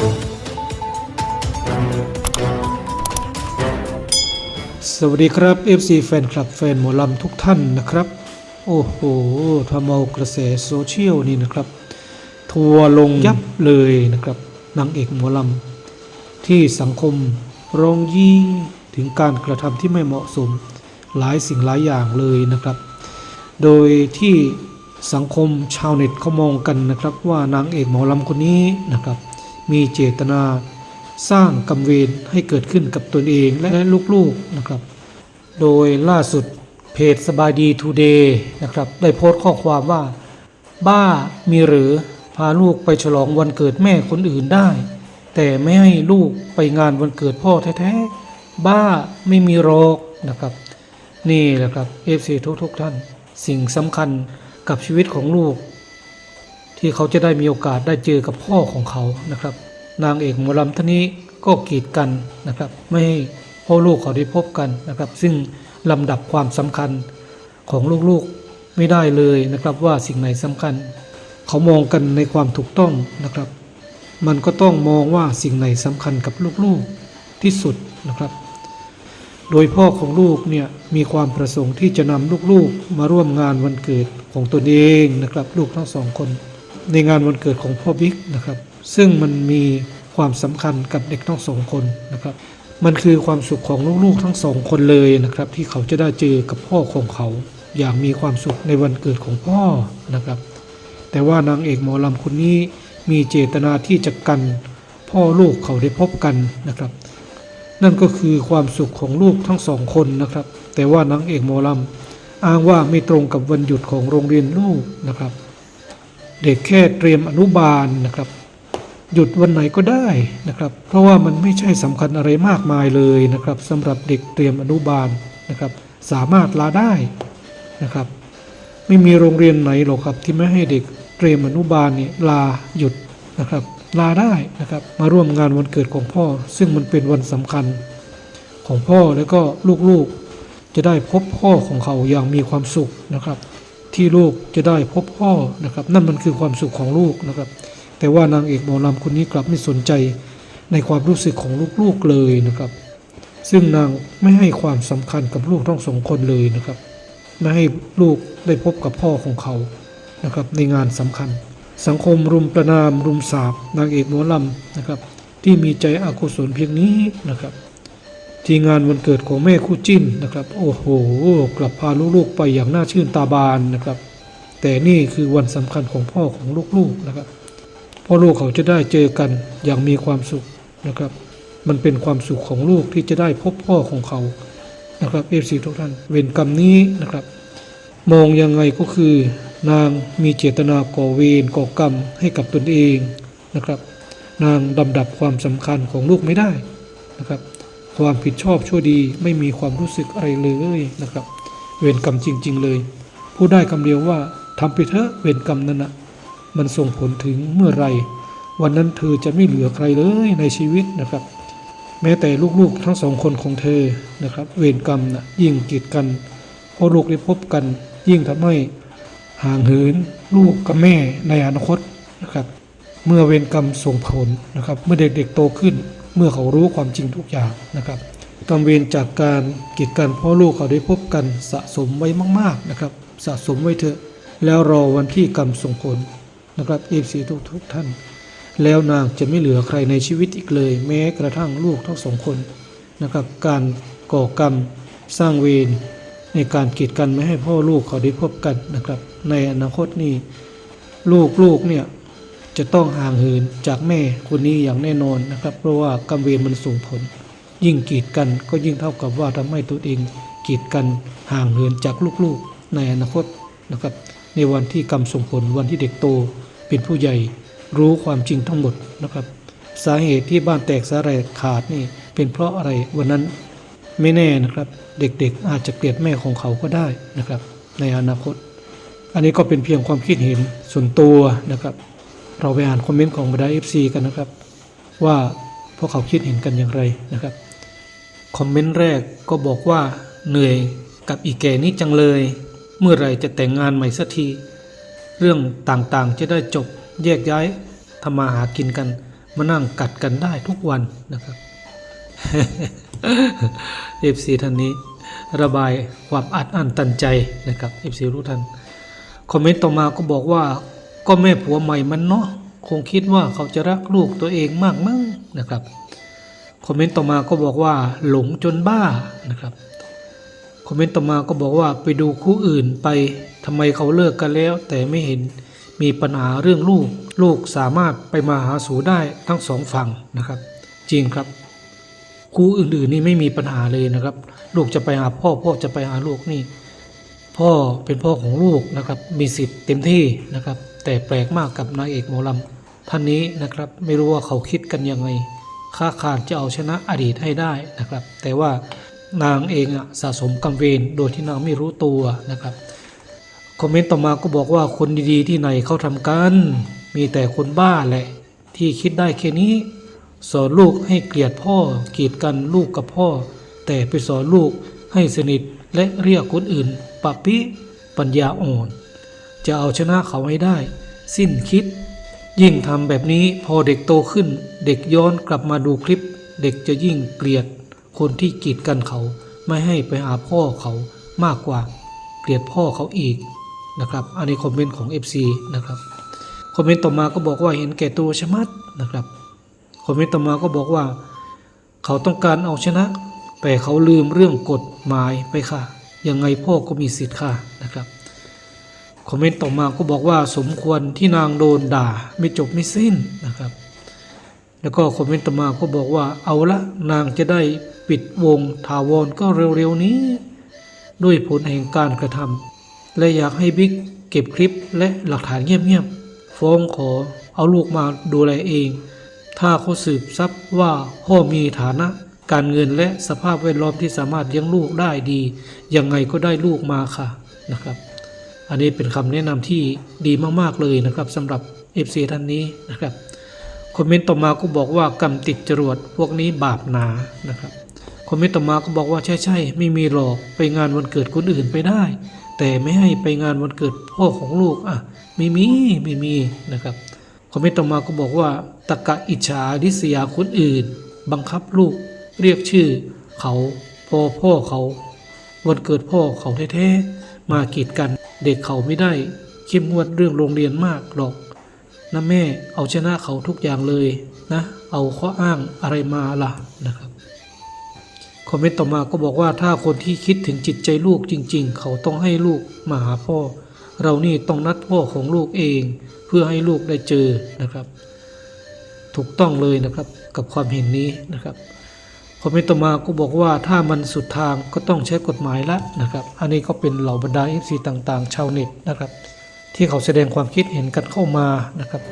สวัสดีครับ FC แฟนคลับแฟนหมอลำทุกท่านนะครับ โอ้โหทำเอากระแสโซเชียลนี่นะครับ ทัวร์ลงยับเลยนะครับนางเอกหมอลำที่สังคมร้องยี่ถึงการกระทำที่ไม่เหมาะสมหลายสิ่งหลายอย่างเลยนะครับ โดยที่สังคมชาวเน็ตเขามองกันนะครับ ว่านางเอกหมอลำคนนี้นะครับ มีเจตนา สร้างกรรมเวรให้เกิดขึ้นกับตนเองและลูกๆนะครับ โดยล่าสุดเพจสบายดีทูเดย์นะครับ ได้โพสต์ข้อความว่า บ้ามีหรือพาลูกไปฉลองวันเกิดแม่คนอื่นได้ แต่ไม่ให้ลูกไปงานวันเกิดพ่อแท้ๆบ้าไม่มีหรอกนะครับ นี่แหละครับ FC ทุกๆท่าน สิ่งสำคัญกับชีวิตของลูก ที่เขาจะได้มีโอกาสได้เจอกับพ่อของเขานะครับ นางเอกหมอลำท่านนี้ก็กีดกันนะครับ ไม่ให้พ่อลูกเขาได้พบกันนะครับ ซึ่งลำดับความสำคัญของลูกๆไม่ได้เลยนะครับ ว่าสิ่งไหนสำคัญ เขามองกันในความถูกต้องนะครับ มันก็ต้องมองว่าสิ่งไหนสำคัญกับลูกๆที่สุดนะครับ โดยพ่อของลูกเนี่ยมีความประสงค์ที่จะนำลูกๆ มาร่วมงานวันเกิดของตนเองนะครับ ลูกทั้งสองคน ในงานวันเกิดของพ่อบิ๊กนะครับ ซึ่งมันมีความสำคัญกับเด็กทั้งสองคนนะครับ มันคือความสุขของลูกๆทั้งสองคนเลยนะครับ ที่เขาจะได้เจอกับพ่อของเขา อย่างมีความสุขในวันเกิดของพ่อนะครับ แต่ว่านางเอกหมอลำคนนี้มีเจตนาที่จะกันพ่อลูกเขาได้พบกันนะครับ นั่นก็คือความสุขของลูกทั้งสองคนนะครับ แต่ว่านางเอกหมอลำอ้างว่าไม่ตรงกับวันหยุดของโรงเรียนลูกนะครับ เด็กแค่เตรียมอนุบาลนะครับ หยุดวันไหนก็ได้นะครับ เพราะว่ามันไม่ใช่สำคัญอะไรมากมายเลยนะครับสำหรับเด็กเตรียมอนุบาลนะครับ สามารถลาได้นะครับ ไม่มีโรงเรียนไหนหรอกครับที่ไม่ให้เด็กเตรียมอนุบาลเนี่ยลาหยุดนะครับ ลาได้นะครับ มาร่วมงานวันเกิดของพ่อ ซึ่งมันเป็นวันสำคัญของพ่อแล้วก็ลูกๆ จะได้พบพ่อของเขาอย่างมีความสุขนะครับ ที่ลูกจะได้พบพ่อนะครับ นั่นมันคือความสุขของลูกนะครับ แต่ว่านางเอกหมอลำคนนี้กลับไม่สนใจในความรู้สึกของลูกๆเลยนะครับ ซึ่งนางไม่ให้ความสำคัญกับลูกทั้งสองคนเลยนะครับ ไม่ให้ลูกได้พบกับพ่อของเขานะครับ ในงานสำคัญ สังคมรุมประนามรุมสาบนางเอกหมอลำนะครับ ที่มีใจอกุศลเพียงนี้นะครับ ที่งานวันเกิดของแม่คู่จิ้นนะครับ โอ้โห กลับพาลูกๆไปอย่างน่าชื่นตาบานนะครับ แต่นี่คือวันสำคัญของพ่อของลูกๆนะครับพ่อลูกเขาจะได้เจอกันอย่างมีความสุขนะครับ มันเป็นความสุขของลูกที่จะได้พบพ่อของเขานะครับเอฟซีทุกท่านเวรกรรมนี้นะครับ มองยังไงก็คือนางมีเจตนาก่อเวรก่อกรรมให้กับตนเองนะครับ นางดำดับความสำคัญของลูกไม่ได้นะครับ ความผิดชอบชั่วดีไม่มีความรู้สึกอะไรเลยนะครับ เวรกรรมจริง ๆ เลยพูดได้คำเดียวว่าทำไปเถอะเวรกรรมนั้นนะมันส่งผลถึงเมื่อไร วันนั้นเธอจะไม่เหลือใครเลยในชีวิตนะครับ แม้แต่ลูกๆทั้งสองคนของเธอนะครับ เวรกรรมนะยิ่งกีดกันพอลูกได้พบกัน ยิ่งทำให้ห่างเหินลูกกับแม่ในอนาคตนะครับ เมื่อเวรกรรมส่งผลนะครับ เมื่อเด็กๆโตขึ้น เมื่อเขารู้ความจริงทุกอย่างนะครับกรรมเวรจากการกีดกันพ่อลูกเขาได้พบกันสะสมไว้มากๆนะครับ สะสมไว้เถอะ แล้วรอวันที่กรรมส่งผลนะครับเอฟซีทุกทุกๆท่าน แล้วนางจะไม่เหลือใครในชีวิตอีกเลย แม้กระทั่งลูกทั้งสองคนนะครับ การก่อกรรมสร้างเวรในการกีดกันไม่ให้พ่อลูกเขาได้พบกันนะครับ ในอนาคตนี้ลูกลูกเนี่ย จะต้องห่างเหินจากแม่คนนี้อย่างแน่นอนนะครับ เพราะว่ากรรมเวรมันส่งผล ยิ่งกีดกันก็ยิ่งเท่ากับว่าทำให้ตัวเองกีดกันห่างเหินจากลูกๆในอนาคตนะครับ ในวันที่กรรมส่งผลวันที่เด็กโตเป็นผู้ใหญ่รู้ความจริงทั้งหมดนะครับ สาเหตุที่บ้านแตกสาแรขาดนี่เป็นเพราะอะไรวันนั้นไม่แน่นะครับ เด็กๆอาจจะเกลียดแม่ของเขาก็ได้นะครับ ในอนาคต อันนี้ก็เป็นเพียงความคิดเห็นส่วนตัวนะครับ เราไปอ่านคอมเมนต์ของบรรดาเอฟซีกันนะครับ ว่าพวกเขาคิดเห็นกันอย่างไรนะครับคอมเมนต์แรกก็บอกว่าเหนื่อยกับอีแก่นี้จังเลย เมื่อไรจะแต่งงานใหม่สักที เรื่องต่างๆจะได้จบแยกย้ายทำมาหากินกันมานั่งกัดกันได้ทุกวันนะครับเอฟซีท่านนี้ ระบายความอัดอั้นตันใจนะครับเอฟซีทุกท่านคอมเมนต์ต่อมาก็บอกว่า ก็แม่ผัวใหม่มันเนาะคงคิดว่าเขาจะรักลูกตัวเองมากมั้งนะครับคอมเมนต์ต่อมาก็บอกว่าหลงจนบ้านะครับคอมเมนต์ต่อมาก็บอกว่าไปดูคู่อื่นไปทำไมเขาเลิกกันแล้ว แต่ไม่เห็นมีปัญหาเรื่องลูก ลูกสามารถไปมาหาสู่ได้ทั้งสองฝั่งนะครับ จริงครับ คู่อื่นๆนี่ไม่มีปัญหาเลยนะครับ ลูกจะไปหาพ่อพ่อจะไปหาลูกนี่ พ่อเป็นพ่อของลูกนะครับ มีสิทธิ์เต็มที่นะครับ แต่แปลกมากกับนายเอกหมอลำท่านนี้นะครับไม่รู้ว่าเขาคิดกันยังไงค้าขาดจะเอาชนะอดีตให้ได้นะครับ แต่ว่านางเองอะสะสมกรรมเวรโดยที่นางไม่รู้ตัวนะครับคอมเมนต์ต่อมาก็บอกว่าคนดีๆที่ไหนเขาทำกัน มีแต่คนบ้าแหละ ที่คิดได้แค่นี้ สอนลูกให้เกลียดพ่อกีดกันลูกกับพ่อ แต่ไปสอนลูกให้สนิทและเรียกคนอื่นปะปิปัญญาอ่อน จะเอาชนะเขาให้ได้ สิ้นคิด ยิ่งทำแบบนี้พอเด็กโตขึ้น เด็กย้อนกลับมาดูคลิป เด็กจะยิ่งเกลียด คนที่กีดกันเขา ไม่ให้ไปหาพ่อเขามากกว่า เกลียดพ่อเขาอีกนะครับ อันนี้คอมเมนต์ของ FC นะครับคอมเมนต์ต่อมาก็บอกว่าเห็นแก่ตัวชะมัดนะครับคอมเมนต์ต่อมาก็บอกว่า เขาต้องการเอาชนะ แต่เขาลืมเรื่องกฎหมายไปค่ะ ยังไงพ่อก็มีสิทธิ์ค่ะนะครับ คอมเมนต์ต่อมาก็บอกว่าสมควรที่นางโดนด่าไม่จบไม่สิ้นนะครับ แล้วก็คอมเมนต์ต่อมาก็บอกว่าเอาละนางจะได้ปิดวงถาวรก็เร็วๆนี้ ด้วยผลแห่งการกระทำและอยากให้บิ๊กเก็บคลิปและหลักฐานเงียบๆฟ้องขอเอาลูกมาดูแลเอง ถ้าเขาสืบทรัพย์ว่าพ่อมีฐานะการเงินและสภาพแวดล้อมที่สามารถเลี้ยงลูกได้ดี ยังไงก็ได้ลูกมาค่ะนะครับ อันนี้เป็นคำแนะนำที่ดีมากๆเลยนะครับสำหรับ FC ท่านนี้นะครับคอมเมนต์ต่อมาก็บอกว่ากรรมติดจรวดพวกนี้บาปหนานะครับคอมเมนต์ต่อมาก็บอกว่าใช่ใช่ๆไม่มีหรอกไปงานวันเกิดคนอื่นไปได้ แต่ไม่ให้ไปงานวันเกิดพ่อของลูกอะไม่มีไม่มีนะครับคอมเมนต์ต่อมาก็บอกว่าตะกะอิจฉาริษยาคนอื่น บังคับลูกเรียกชื่อเขาพอพ่อเขาวันเกิดพ่อเขาแท้ๆมากีดกัน เด็กเขาไม่ได้เข้มงวดเรื่องโรงเรียนมากหรอกนะแม่เอาชนะเขาทุกอย่างเลยนะ เอาข้ออ้างอะไรมาล่ะนะครับคอมเมนต์ต่อมาก็บอกว่าถ้าคนที่คิดถึงจิตใจลูกจริง ๆ เขาต้องให้ลูกมาหาพ่อ เรานี่ต้องนัดพ่อของลูกเอง เพื่อให้ลูกได้เจอนะครับ ถูกต้องเลยนะครับกับความเห็นนี้นะครับ คอมเมนต์ต่อมาก็บอกว่าถ้ามันสุดทางก็ต้องใช้กฎหมายละนะครับ อันนี้ก็เป็นเหล่าบรรดาเอฟซีต่างๆ ชาวเน็ตนะครับ ที่เขาแสดงความคิดเห็นกันเข้ามานะครับ